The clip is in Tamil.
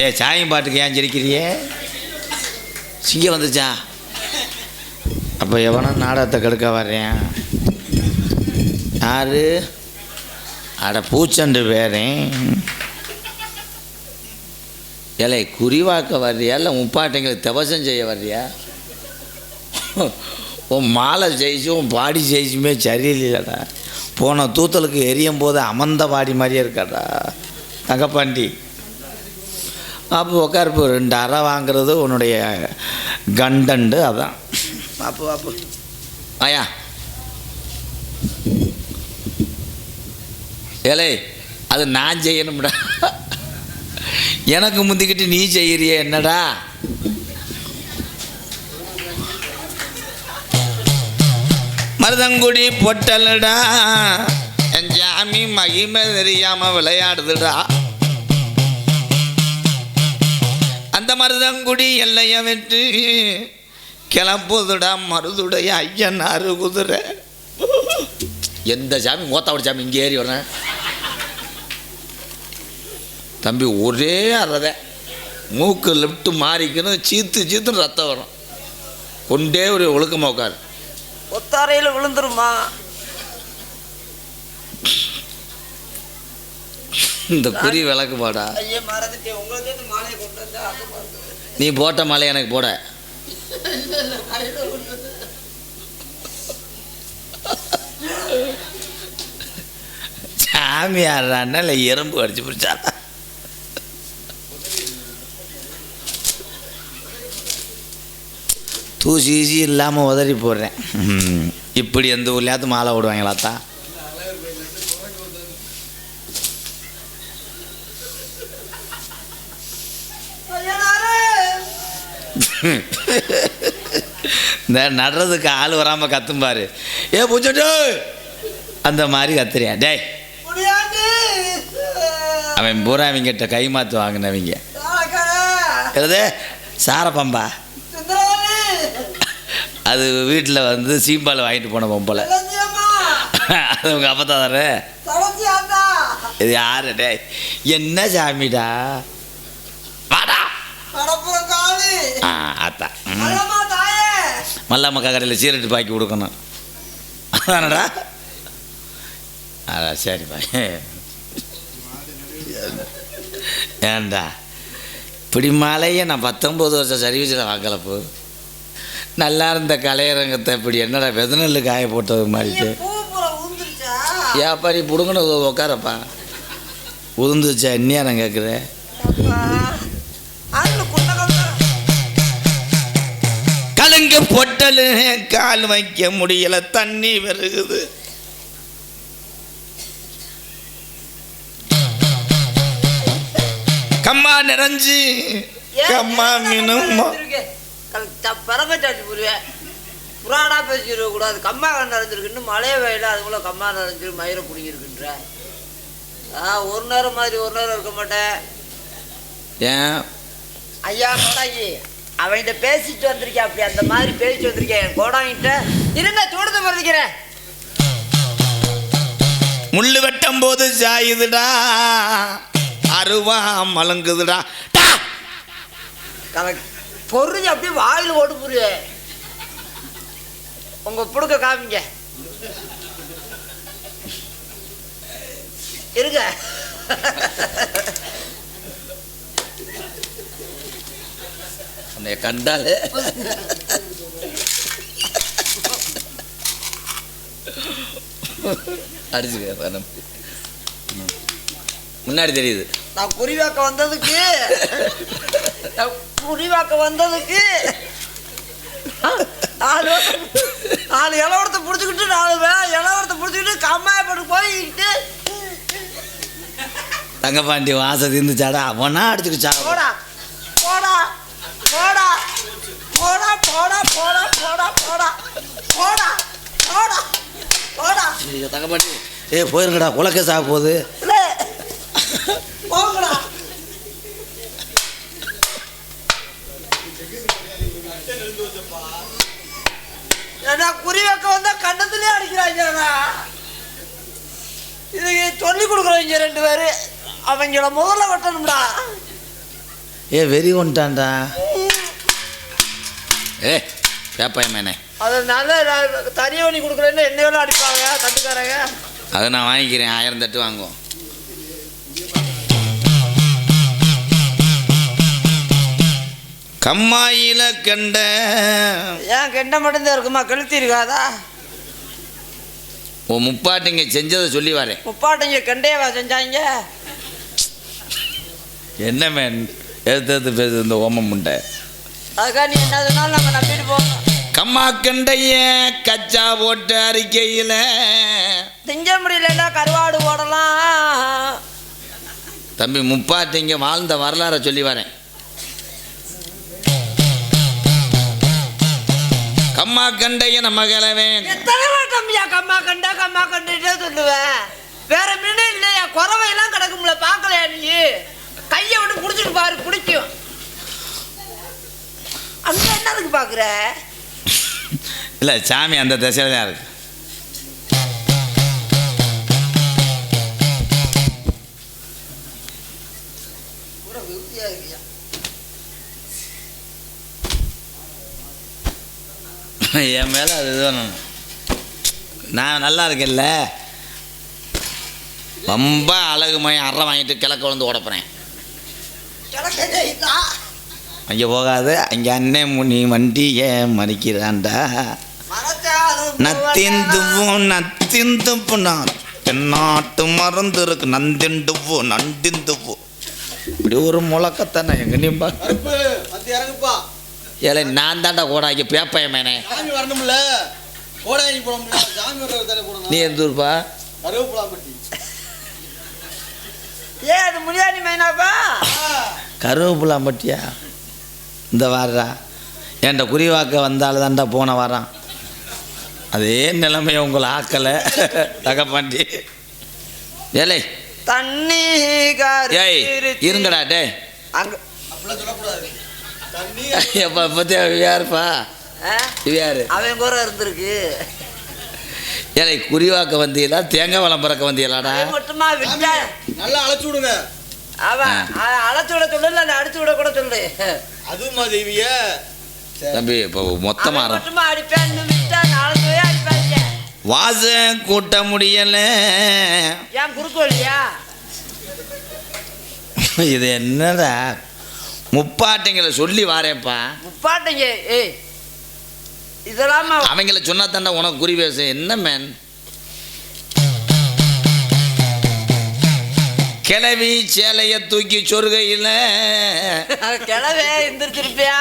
ஏ சாயம் பாட்டுக்கு ஏன் சிரிக்கிறியே? சிங்கம் வந்துச்சா? அப்போ எவனோ நாடகத்தை கெடுக்க வர்றேன். யாரு? அட பூச்சண்டு பேரேன் ஏலே குறிவாக்க வர்றியா? இல்லை முப்பாட்டைங்களுக்கு தவசம் செய்ய வர்றியா? உன் மாலை ஜெயிச்சு உன் பாடி ஜெயிச்சுமே சரியில்லைடா போன தூத்தலுக்கு எரியும் போது அமர்ந்த பாடி மாதிரியே இருக்காடா. தங்கப்பாண்டி அப்போ உட்காருப்பு ரெண்டு அறை வாங்குறது உன்னுடைய கண்டண்டு அதான். அப்போ அப்போ ஆயா. ஏலே அது நான் செய்யணும்டா. எனக்கு முந்திக்கிட்டு நீ செய்கிறிய என்னடா? மருதங்குடி பொட்டலடா. என் ஜாமி மகிமை தெரியாம விளையாடுதுடா. அந்த மருதங்குடி எல்லைய விட்டு கிளம்புதுடா மருதுடைய ஐயன் அரு குதிரை எந்த சாமி? மூத்தாவோட சாமி இங்கே ஏறி வரேன் தம்பி ஒரே அறதை மூக்கு லெஃப்ட் மாறிக்கணும் சீத்து சீத்துன்னு ரத்தம் வரும். கொண்டே ஒரு ஒழுக்கமாக உட்காரு. ஒத்தாரையில் விழுந்துருமா? இந்த குறி விளக்கு போடா. நீ போட்ட மலை எனக்கு போட. சாமியார்றான்னா இல்லை எறும்பு அடிச்சு பிடிச்சா? தூசி ஈசி இல்லாமல் உதறி போடுறேன். இப்படி எந்த ஊர்லையாவது மாலை விடுவாங்களாத்தா இந்த நடுறதுக்கு ஆள் வராமல் கத்தும் பாரு. ஏ பூச்சட்டு! அந்த மாதிரி கத்துறியா? டேய். அவன் பூரா அவங்கிட்ட கை மாற்று வாங்கினவங்க. எழுது சாரப்பம்பா அது வீட்டில் வந்து சீம்பால் வாங்கிட்டு போன பொம்பளை. அது உங்கள் அப்பா தான் தானே இது யாரு? டேய். என்ன சாமிடா வாடா ஆ அத்தா. மல்லாமக்கா கடையில் சீரட்டு பாக்கி கொடுக்கணும். அதானடா? அதான் சரிப்பா. ஏன்டா இப்படி மாலையே நான் பத்தொம்போது வருஷம் சர்வீஸில் வாங்கலப்போ நல்லா இருந்த கலையரங்கத்தை இப்படி என்னடா வெதநெல்லு காய போட்டது மாதிரிட்டு ஏப்பா நீ பிடுங்கன்னு உட்காரப்பா உதுந்துச்சா என்னையா நான் கேட்குறேன் பொட்டலு கால் வைக்க முடியல தண்ணி வருகுது. கம்மா நிறைஞ்சு கம்மா மீனும் புராணா பேசிட கூடாது. கம்மா நிறைஞ்சிருக்கு இன்னும் மழைய வெயில அதுக்குள்ள கம்மா நிறைஞ்சிருக்கு மயிரை பிடிங்கிருக்குன்ற. ஆ ஒரு நேரம் மாதிரி ஒரு நேரம் இருக்க மாட்டேன். ஏன்? ஐயா கோடாங்கி அவன்கிட்ட பேசிட்டு வந்திருக்கேன் அப்படி அந்த மாதிரி பேசிட்டு வந்திருக்கேன் என் கோடாங்கிட்ட இருங்க தூடத்தை பிறந்திக்கிறேன் முள்ளு வெட்டும் போது சாயுதுடா. அருவா மலங்குதுடா! பொருள் அப்படியே வாயில் ஓட்டு புரிய. உங்க புடுக்க காமிங்க. இருங்க. உன்னை கண்டாலே அடிச்சுக்க. முன்னாடி தெரியுது நான் குறிவாக்க வந்ததுக்கு குறிவாக்க வந்ததுக்கு நாலு நாலு இளவரத்தை பிடிச்சிக்கிட்டு நாலு இளவரத்தை பிடிச்சிக்கிட்டு கம்மாயப்பட்டு போய்கிட்டு தங்கப்பாண்டி வாசம் தீர்ந்துச்சாடா அவனா அடிச்சுக்கிச்சா போடா போடா ஐயோ, தங்கப்பாண்டி ஏ போயிருங்கடா குலக்க சாக போகுது. ஏன்னா குறி வைக்க வந்தா கண்ணத்துலயே அடிக்கிறாங்கடா இதுக்கு சொல்லி கொடுக்குறவங்க ரெண்டு பேரு. அவங்கள முதல்ல வெட்டணும்டா. ஏ வெறி கொண்டான்டா ஏ பேப்பாயமேனே அது நல்ல தனி பண்ணி கொடுக்குறேன்னு என்ன வேலை அடிப்பாங்க? தட்டுக்காரங்க? அதை நான் வாங்கிக்கிறேன். ஆயிரம் தட்டு வாங்குவோம். கம்மாயில கண்ட. ஏன் கெண்ட மட்டும்தான் இருக்குமா? கழுத்தி இருக்காதா? ஓ முப்பாட்டிங்க செஞ்சதை சொல்லி வரேன் முப்பாட்டைங்க கெண்டையவா செஞ்சாங்க? என்ன மேன்? எடுத்து எடுத்து பேசுது இந்த ஓமம் முண்டை. அதுக்காக நீ என்ன சொன்னாலும் நம்ம நம்பிட்டு போகணும். கம்மா கண்டைய கச்சா போட்ட அறிக்கையில். திங்க முடியலன்னா கருவாடு போடலாம். தம்பி முப்பாட்டிங்க வாழ்ந்த வரலாறை சொல்லி வரேன். கம்மா கண்டைய நம்ம கிழவே எத்தனை வாட்டம்யா கம்மா கண்டா கம்மா கண்டுட்டே சொல்லுவேன் வேற மீனே இல்லையா? குறவையெல்லாம் கிடக்கும்ல பார்க்கலையா நீ? கையை விட்டு பிடிச்சிட்டு பாரு பிடிக்கும். அங்க என்னதுக்கு பாக்குற? இல்லை சாமி அந்த திசையில தான் இருக்கு. என் மேலே அது இதுவும் நான் நல்லா இருக்கேன்ல. ரொம்ப அழகு மயம் அறை வாங்கிட்டு கிழக்க வந்து ஓடப்போகிறேன் அங்கே போகாது அங்கே அண்ணே முனி வண்டி ஏன் மறிக்கிறான்டா. நத்திந்துவும் நத்திந்துப்பு நான். தென்னாட்டு மருந்து இருக்கு நந்திண்டுவோ நண்டிந்துவோ இப்படி ஒரு முழக்கத்தானே எங்க நீம்பா ஏலே நான் தாண்டா கூடாக்கி பேப்பயமேனே சாமி வரணும்ல. கோடாங்கி போடணும்ல. சாமி வர்றது தானே போடணும். நீ எந்த ஊர்ப்பா? ஏ அது முனியாண்டி மைனாப்பா? கருவேப்பிலாம்பட்டியா? இந்த வாரா என்கிட்ட குறிவாக்க வந்தாலும் தாண்டா போன வாரம். அதே நிலைமையை உங்களை ஆக்கலை. தகப்பாண்டி ஏலே. தண்ணி ஏய் இருங்கடா டே அங்க. அப்படிலாம் சொல்லக்கூடாது. தண்ணி எப்போ பற்றியா யாருப்பா? ஆ? யாரு? அவன் கூட இருந்திருக்கு. ஏலே குறிவாக்க வந்தீங்களா தேங்காய் வளம் பிறக்க அவன் மட்டுமா விட்டா? நல்லா அழைச்சு விடுங்க. அவன் அழைச்சு விட சொல்லு இல்லை அடிச்சு விட கூட சொல்லு. அதுமா தேவிய. தம்பி இப்போ மொத்தமாக மட்டுமா அடிப்பேன் வாச கூட்ட முடியல. ஏன் குறுக்கு வழியா? இது என்னடா? முப்பாட்டைங்களை சொல்லி வாரேன்ப்பா. முப்பாட்டைங்க ஏய் இதெல்லாம் அவங்கள சொன்னா தாண்டா உனக்கு குறி பேச. என்ன மேன் கிளவி சேலைய தூக்கி சொருகையில். கிளவே எந்திரிச்சிருப்பியா?